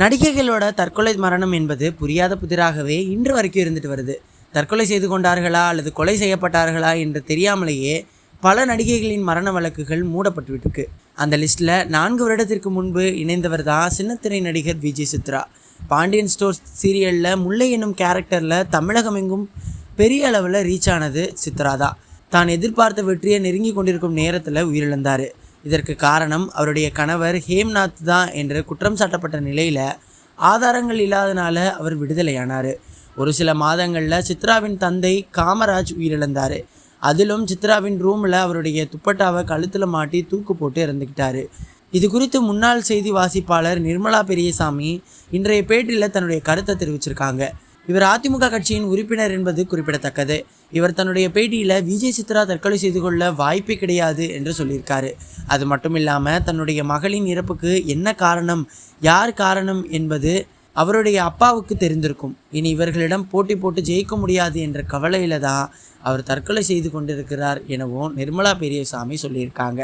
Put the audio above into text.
நடிகைகளோட தற்கொலை மரணம் என்பது புரியாத புதிராகவே இன்று வரைக்கும் இருந்துட்டு வருது. தற்கொலை செய்து கொண்டார்களா அல்லது கொலை செய்யப்பட்டார்களா என்று தெரியாமலேயே பல நடிகைகளின் மரண வழக்குகள் மூடப்பட்டுவிட்டுருக்கு. அந்த லிஸ்ட்டில் நான்கு வருடத்திற்கு முன்பு இணைந்தவர் தான் சின்னத்திரை நடிகர் விஜய் சித்ரா. பாண்டியன் ஸ்டோர்ஸ் சீரியலில் முல்லை என்னும் கேரக்டரில் தமிழகம் எங்கும் பெரிய அளவில் ரீச் ஆனது சித்ரா தான். தான் எதிர்பார்த்த வெற்றியை நெருங்கி கொண்டிருக்கும் நேரத்தில் உயிரிழந்தார். இதற்கு காரணம் அவருடைய கணவர் ஹேம்நாத் தான் என்று குற்றம் சாட்டப்பட்ட நிலையில் ஆதாரங்கள் இல்லாதனால அவர் விடுதலையானார். ஒரு சில மாதங்களில் சித்ராவின் தந்தை காமராஜ் உயிரிழந்தார். அதிலும் சித்ராவின் ரூமில் அவருடைய துப்பட்டாவை கழுத்தில் மாட்டி தூக்கு போட்டு இறந்துக்கிட்டாரு இது குறித்து முன்னாள் செய்தி வாசிப்பாளர் நிர்மலா பெரியசாமி இன்றைய பேட்டியில் தன்னுடைய கருத்தை தெரிவிச்சிருக்காங்க. இவர் அதிமுக கட்சியின் உறுப்பினர் என்பது குறிப்பிடத்தக்கது. இவர் தன்னுடைய பேட்டியில் விஜய் சித்ரா தற்கொலை செய்து கொள்ள வாய்ப்பே கிடையாது என்று சொல்லியிருக்காரு. அது மட்டும் இல்லாமல் தன்னுடைய மகளின் இறப்புக்கு என்ன காரணம் யார் காரணம் என்பது அவருடைய அப்பாவுக்கு தெரிந்திருக்கும். இனி இவர்களிடம் போட்டி போட்டு ஜெயிக்க முடியாது என்ற கவலையில் தான் அவர் தற்கொலை செய்து கொண்டிருக்கிறார் எனவும் நிர்மலா பெரியசாமி சொல்லியிருக்காங்க.